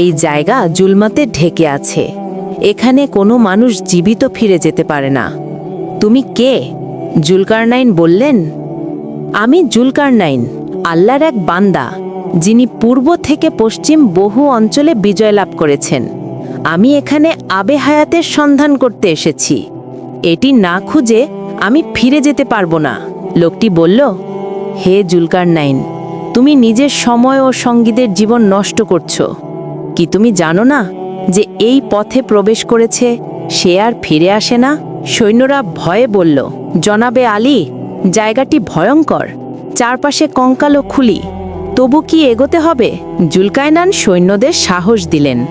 এই জায়গা জুলমাতে ঢেকে আছে। এখানে কোনো মানুষ জীবিত ফিরে যেতে পারে না। তুমি কে? জুলকারনাইন বললেন, আমি জুলকারনাইন, আল্লাহর এক বান্দা, যিনি পূর্ব থেকে পশ্চিম বহু অঞ্চলে বিজয় লাভ করেছেন। আমি এখানে আবে হায়াতের সন্ধান করতে এসেছি। এটি না খুঁজে আমি ফিরে যেতে পারব না। লোকটি বলল, হে জুলকারনাইন, তুমি নিজের সময় ও সঙ্গীদের জীবন নষ্ট করছ। কি তুমি জানো না যে এই পথে প্রবেশ করেছে সে আর ফিরে আসে না? সৈন্যরা ভয়ে বলল, জনাবে আলী, জায়গাটি ভয়ঙ্কর। চারপাশে কঙ্কালো খুলি। তবু কি এগোতে হবে? জুলকায়নান সৈন্যদের সাহস দিলেন।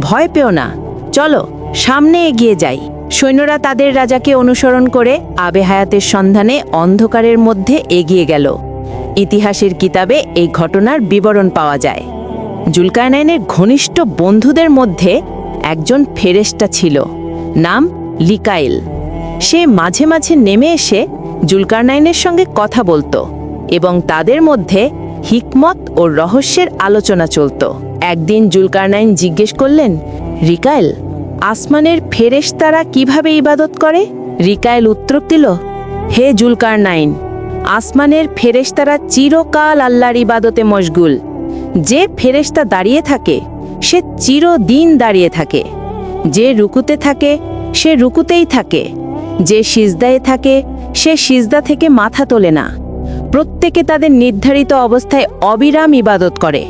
ভয় পেও না। চলো, সামনে এগিয়ে যাই। সৈন্যরা তাদের রাজাকে অনুসরণ করে আবে হায়াতের সন্ধানে অন্ধকারের মধ্যে এগিয়ে গেল। ইতিহাসের কিতাবে এই ঘটনার বিবরণ পাওয়া যায়। জুলকায়নাইনের ঘনিষ্ঠ বন্ধুদের মধ্যে একজন ফেরেস্টা ছিল, নাম লিকাইল। সে মাঝে মাঝে নেমে এসে জুলকারনাইনের সঙ্গে কথা বলতো এবং তাদের মধ্যে হিকমত ও রহস্যের আলোচনা চলত। একদিন জুলকারনাইন জিজ্ঞেস করলেন, রিকাইল, আসমানের ফেরেশতারা কীভাবে ইবাদত করে? রিকাইল উত্তর দিল, হে জুলকারনাইন আসমানের ফেরেশতারা চিরকাল আল্লাহর ইবাদতে মশগুল। যে ফেরেশতা দাঁড়িয়ে থাকে, সে চিরদিন দাঁড়িয়ে থাকে। যে রুকুতে থাকে, সে রুকুতেই থাকে। যে সিজদায় থাকে, সে সিজদা থেকে মাথা তোলে না। প্রত্যেকে তাদের নির্ধারিত অবস্থায় অবিরাম ইবাদত করে।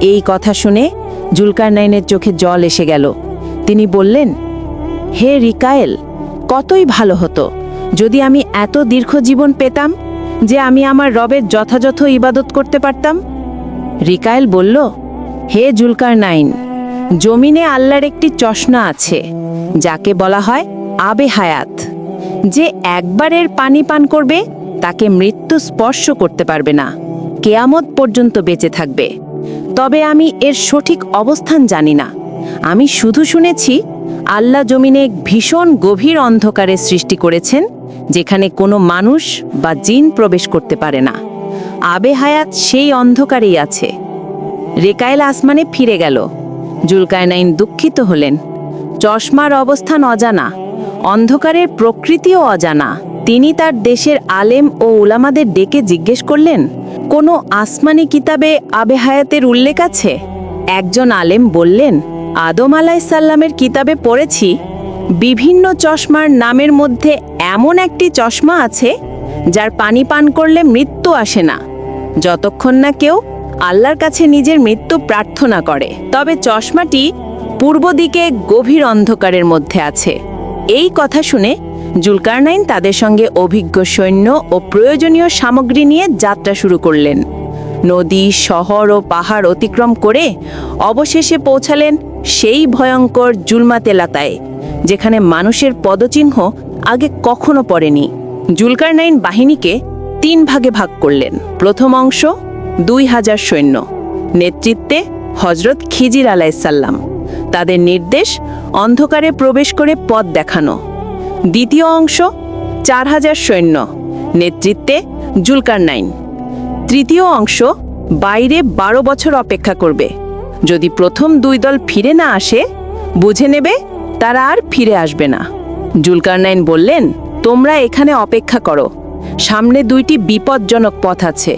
এই কথা শুনে জুলকারনাইনের চোখে জল এসে গেল। তিনি বললেন, হে রিকায়েল, কতই ভালো হতো যদি আমি এত দীর্ঘ জীবন পেতাম যে আমি আমার রবের যথাযথ ইবাদত করতে পারতাম। রিকায়েল বলল, হে জুলকার নাইন, জমিনে আল্লাহর একটি চশমা আছে, যাকে বলা হয় আবে হায়াত। যে একবারের পানি পান করবে, তাকে মৃত্যু স্পর্শ করতে পারবে না। কেয়ামত পর্যন্ত বেঁচে থাকবে। তবে আমি এর সঠিক অবস্থান জানি না। আমি শুধু শুনেছি, আল্লাহ জমিনে ভীষণ গভীর অন্ধকারে সৃষ্টি করেছেন, যেখানে কোনো মানুষ বা জিন প্রবেশ করতে পারে না। আবে হায়াত সেই অন্ধকারেই আছে। রেকায়েল আসমানে ফিরে গেল। জুলকায়নাইন দুঃখিত হলেন। চশমার অবস্থান অজানা, অন্ধকারের প্রকৃতিও অজানা। তিনি তার দেশের আলেম ও উলামাদের ডেকে জিজ্ঞেস করলেন, কোনো আসমানি কিতাবে আবে হায়াতের উল্লেখ আছে? একজন আলেম বললেন, আদম আলাইসাল্লামের কিতাবে পড়েছি। বিভিন্ন চশমার নামের মধ্যে এমন একটি চশমা আছে, যার পানি পান করলে মৃত্যু আসে না। যতক্ষণ না কেউ আল্লাহর কাছে নিজের মৃত্যু প্রার্থনা করে। তবে চশমাটি পূর্ব দিকে গভীর অন্ধকারের মধ্যে আছে। এই কথা শুনে জুলকারনাইন তাদের সঙ্গে অভিজ্ঞ সৈন্য ও প্রয়োজনীয় সামগ্রী নিয়ে যাত্রা শুরু করলেন। নদী, শহর ও পাহাড় অতিক্রম করে অবশেষে পৌঁছালেন সেই ভয়ঙ্কর জুলমাত এলাকায় যেখানে মানুষের পদচিহ্ন আগে কখনো পড়েনি। জুলকারনাইন বাহিনীকে তিন ভাগে ভাগ করলেন। প্রথম অংশ, দুই হাজার সৈন্য। নেতৃত্বে হজরত খিজির আলাইসাল্লাম তাদের নির্দেশ, অন্ধকারে প্রবেশ করে পথ দেখানো। দ্বিতীয় অংশ, চার হাজার সৈন্য। নেতৃত্বে জুলকারনাইন। তৃতীয় অংশ, বাইরে বারো বছর অপেক্ষা করবে। যদি প্রথম দুই দল ফিরে না আসে, বুঝে নেবে তারা আর ফিরে আসবে না। জুলকারনাইন বললেন, তোমরা এখানে অপেক্ষা করো। সামনে দুইটি বিপজ্জনক পথ আছে।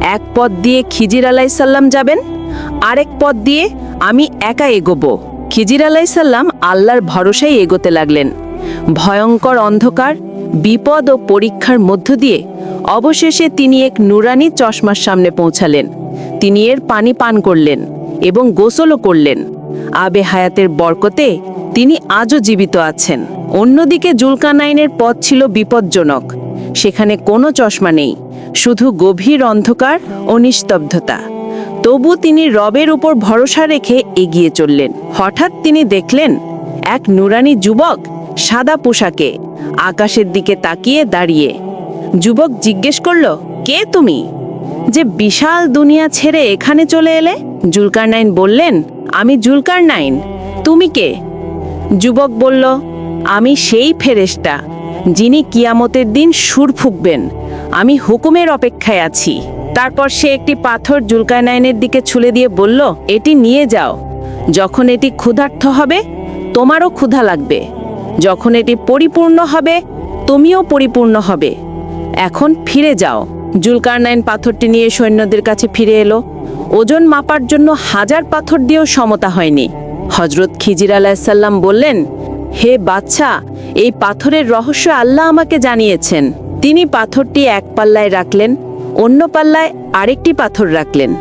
এক পথ দিয়ে খিজির আলাইসাল্লাম যাবেন, আরেক পথ দিয়ে আমি একা এগোবো। খিজির আলাইসাল্লাম আল্লাহর ভরসায় এগোতে লাগলেন। ভয়ঙ্কর অন্ধকার, বিপদ ও পরীক্ষার মধ্য দিয়ে অবশেষে তিনি এক নুরানি চশমার সামনে পৌঁছালেন। তিনি এর পানি পান করলেন এবং গোসলও করলেন। আবে হায়াতের বরকতে তিনি আজও জীবিত আছেন। অন্যদিকে জুলকানাইনের পথ ছিল বিপজ্জনক। সেখানে কোনো চশমা নেই, শুধু গভীর অন্ধকার ও নিস্তব্ধতা। তবু তিনি রবের উপর ভরসা রেখে এগিয়ে চললেন। হঠাৎ তিনি দেখলেন, এক নুরানি যুবক সাদা পোশাকে আকাশের দিকে তাকিয়ে দাঁড়িয়ে। যুবক জিজ্ঞেস করল, কে তুমি? যে বিশাল দুনিয়া ছেড়ে এখানে চলে এলে? জুলকারনাইন বললেন, আমি জুলকারনাইন। তুমি কে? যুবক বলল, আমি সেই ফেরেশতা। যিনি কিয়ামতের দিন সুর ফুঁকবেন। আমি হুকুমের অপেক্ষায় আছি। তারপর সে একটি পাথর জুলকারনাইনের দিকে ছুলে দিয়ে বলল, এটি নিয়ে যাও। যখন এটি ক্ষুধার্থ হবে, তোমারও ক্ষুধা লাগবে। যখন এটি পরিপূর্ণ হবে, তুমিও পরিপূর্ণ হবে। এখন ফিরে যাও। জুলকারনাইন পাথরটি নিয়ে সৈন্যদের কাছে ফিরে এলো। ওজন মাপার জন্য হাজার পাথর দিয়েও সমতা হয়নি। হজরত খিজির আলাহিসাল্লাম বললেন, হে বাচ্চা এই পাথরের রহস্য আল্লাহ আমাকে জানিয়েছেন। তিনি পাথরটি এক পাল্লায় রাখলেন, অন্য পাল্লায় আরেকটি পাথর রাখলেন।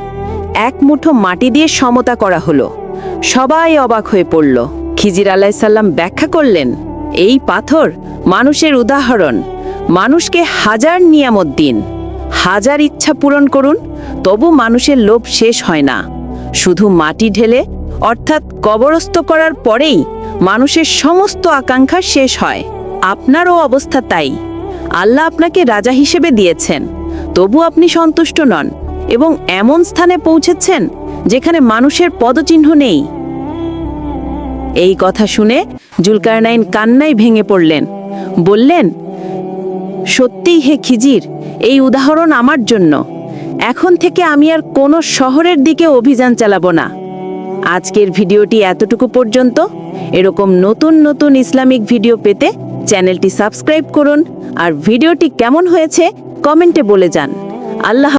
এক মুঠো মাটি দিয়ে সমতা করা হলো। সবাই অবাক হয়ে পড়ল। খিজির আলাইসাল্লাম ব্যাখ্যা করলেন, এই পাথর মানুষের উদাহরণ। মানুষকে হাজার নিয়ামত দিন। হাজার ইচ্ছা পূরণ করুন, তবু মানুষের লোভ শেষ হয় না। শুধু মাটি ঢেলে, অর্থাৎ কবরস্থ করার পরেই মানুষের সমস্ত আকাঙ্ক্ষা শেষ হয়। আপনারও অবস্থা তাই। আল্লাহ আপনাকে রাজা হিসেবে দিয়েছেন। তবু আপনি সন্তুষ্ট নন এবং এমন স্থানে পৌঁছেছেন যেখানে মানুষের পদচিহ্ন নেই। এই কথা শুনে জুলকারনাইন কান্নায় ভেঙে পড়লেন। বললেন সত্যিই হে খিজির, এই উদাহরণ আমার জন্য। এখন থেকে আমি আর কোনো শহরের দিকে অভিযান চালাবো না। আজকের ভিডিওটি এতটুকু পর্যন্ত। এরকম নতুন নতুন ইসলামিক ভিডিও পেতে চ্যানেলটি সাবস্ক্রাইব করুন আর ভিডিওটি কেমন হয়েছে কমেন্টে বলে যান। আল্লাহ